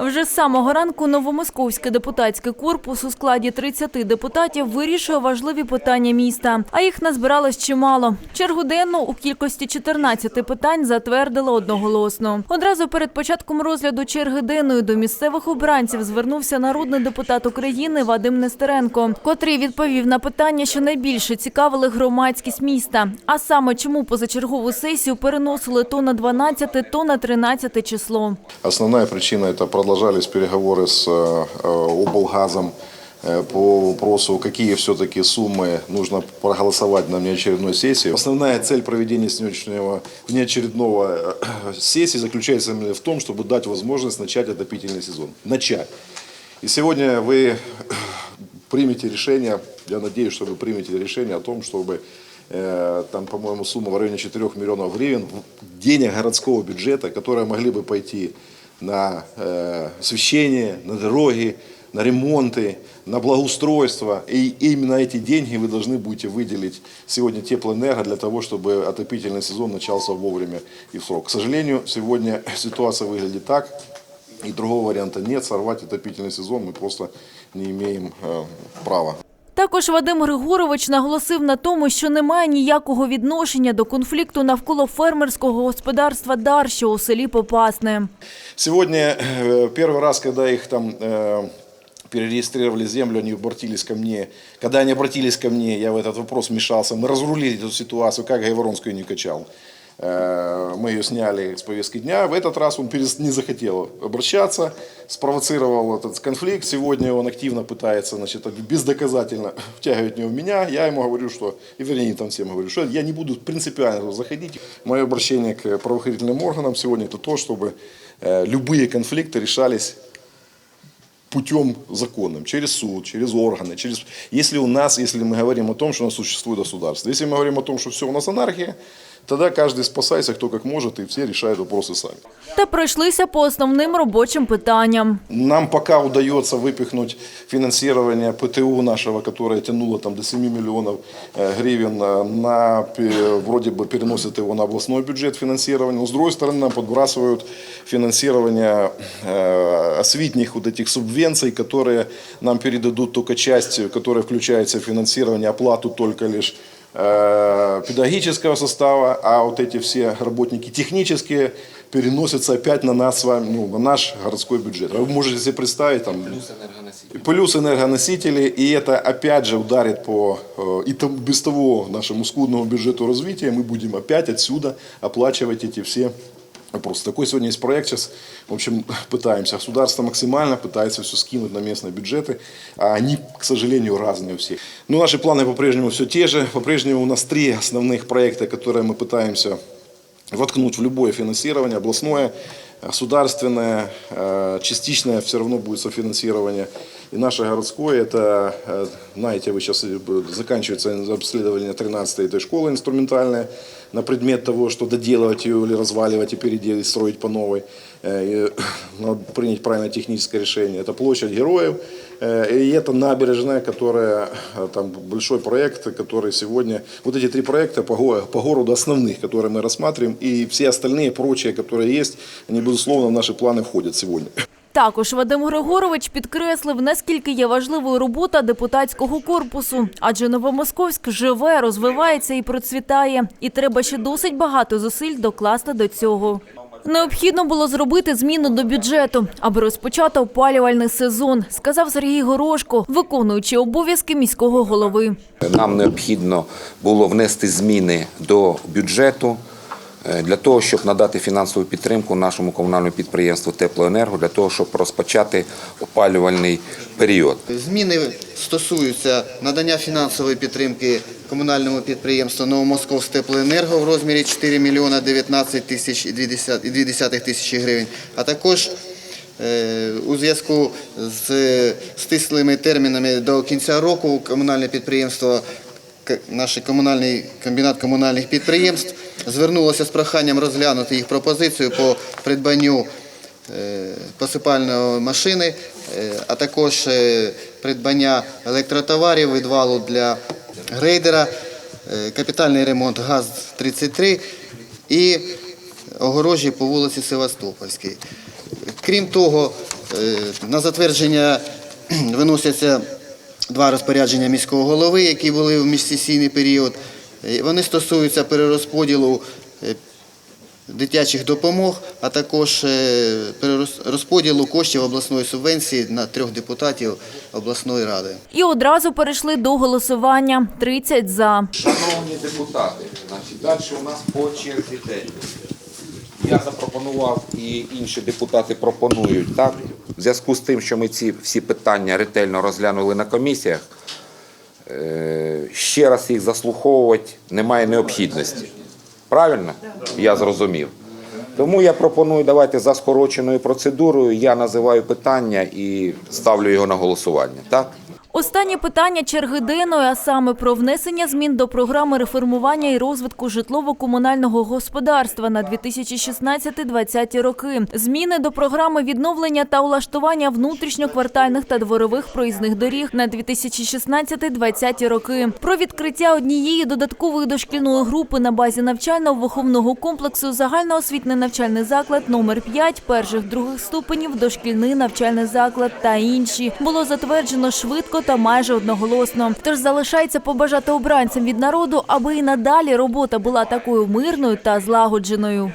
Вже з самого ранку новомосковський депутатський корпус у складі 30 депутатів вирішує важливі питання міста. А їх назбиралось чимало. Чергу денну у кількості 14 питань затвердили одноголосно. Одразу перед початком розгляду черги денної до місцевих обранців звернувся народний депутат України Вадим Нестеренко, котрий відповів на питання, що найбільше цікавили громадськість міста. А саме, чому позачергову сесію переносили то на 12, то на 13 число. Основная причина – это продолжались переговоры с э, э, облгазом э, по вопросу, какие все-таки суммы нужно проголосовать на внеочередной сессии. Основная цель проведения сегодняшнего внеочередного сессии заключается именно в том, чтобы дать возможность начать отопительный сезон. Начать. И сегодня вы примете решение, я надеюсь, что вы примете решение о том, чтобы там, по-моему, сумма в районе 4 миллионов гривен денег городского бюджета, которые могли бы пойти на освещение, на дороги, на ремонты, на благоустройство. И именно эти деньги вы должны будете выделить сегодня теплоэнерго для того, чтобы отопительный сезон начался вовремя и в срок. К сожалению, сегодня ситуация выглядит так, и другого варианта нет. Сорвать отопительный сезон мы просто не имеем э, права. Також Вадим Григорович наголосив на тому, що немає ніякого відношення до конфлікту навколо фермерського господарства Дар, що у селі Попасне. Сегодня э, первый раз, когда их там э, перерегистрировали землю, они обратились ко мне. Когда они обратились ко мне, я в этот вопрос вмешался. Мы разрулили эту ситуацию, как Гайворонскую не качал. Э, Мы ее сняли с повестки дня. В этот раз он не захотел обращаться, спровоцировал этот конфликт. Сегодня он активно пытается, значит, бездоказательно втягивать в него меня. Я ему говорю, что, и вернее, там всем говорю, что я не буду принципиально заходить. Мое обращение к правоохранительным органам сегодня это то, чтобы э, любые конфликты решались путем законным, через суд, через органы, через... Если у нас, если мы говорим о том, что у нас существует государство, если мы говорим о том, что все у нас анархия, тогда каждый спасайся, кто как может, и все решают вопросы сами. Та пройшлися по основним робочим питанням. Нам пока удается выпихнуть финансирование ПТУ нашего, которое тянуло там до 7 миллионов э, гривен, э, на, пе- вроде бы переносят его на областной бюджет финансирования. Но с другой стороны нам подбрасывают финансирование э, освитних вот этих субвенций, которые нам передадут только часть, которая включается в финансирование, оплату только лишь э, педагогического состава, а вот эти все работники технические переносятся опять на нас с вами, ну, на наш городской бюджет. Вы можете себе представить там плюс энергоносители, и это опять же ударит по э, и там без того нашему скудному бюджету развития. Мы будем опять отсюда оплачивать эти все вопросы. Такой сегодня есть проект сейчас. В общем, пытаемся. Государство максимально пытается все скинуть на местные бюджеты. А они, к сожалению, разные у всех. Но наши планы по-прежнему все те же. По-прежнему у нас три основных проекта, которые мы пытаемся воткнуть в любое финансирование, областное, государственное, э, частичное все равно будет софинансирование. И наше городское, это, э, знаете, вы сейчас заканчивается обследование 13-й этой школы инструментальная на предмет того, что доделывать ее или разваливать и переделать, строить по новой. Э, и Надо принять правильное техническое решение. Это площадь героев, э, и это набережная, которая, э, там большой проект, который сегодня, вот эти три проекта по, по городу основных, которые мы рассматриваем, и все остальные прочие, которые есть, они, безусловно, в наши планы входят сегодня. Також Вадим Григорович підкреслив, наскільки є важливою робота депутатського корпусу, адже Новомосковськ живе, розвивається і процвітає. І треба ще досить багато зусиль докласти до цього. Необхідно було зробити зміну до бюджету, аби розпочати опалювальний сезон, сказав Сергій Горошко, виконуючи обов'язки міського голови. Нам необхідно було внести зміни до бюджету для того, щоб надати фінансову підтримку нашому комунальному підприємству Теплоенерго, для того, щоб розпочати опалювальний період. Зміни стосуються надання фінансової підтримки комунальному підприємству Новомосковстеплоенерго в розмірі 4 мільйона 19 тисяч і 2 тисячі гривень, а також е, у зв'язку з стислими термінами до кінця року комунальне підприємство наш комунальний комбінат комунальних підприємств звернулося з проханням розглянути їх пропозицію по придбанню е, посипальної машини, е, а також е, придбання електротоварів, відвалу для грейдера, капітальний ремонт ГАЗ-33 і огорожі по вулиці Севастопольській. Крім того, На затвердження виносяться два розпорядження міського голови, які були в міжсесійний період. Е, Вони стосуються перерозподілу е, дитячих допомог, а також е, перерозподілу розподілу коштів обласної субвенції на трьох депутатів обласної ради. І одразу перейшли до голосування. 30 за. Шановні депутати, значить, далі у нас по черзі день. Я запропонував і інші депутати пропонують. Так? В зв'язку з тим, що ми ці всі питання ретельно розглянули на комісіях, е, ще раз їх заслуховувати немає необхідності. Правильно? Я зрозумів. Тому я пропоную, давайте за скороченою процедурою. Я називаю питання і ставлю його на голосування. Так? Останнє питання черги денної, а саме про внесення змін до програми реформування і розвитку житлово-комунального господарства на 2016-2020 роки. Зміни до програми відновлення та улаштування внутрішньоквартальних та дворових проїзних доріг на 2016-2020 роки. Про відкриття однієї додаткової дошкільної групи на базі навчально-виховного комплексу загальноосвітний навчальний заклад номер 5 перших других ступенів, дошкільний навчальний заклад та інші було затверджено швидко та майже одноголосно. Тож залишається побажати обранцям від народу, аби і надалі робота була такою мирною та злагодженою.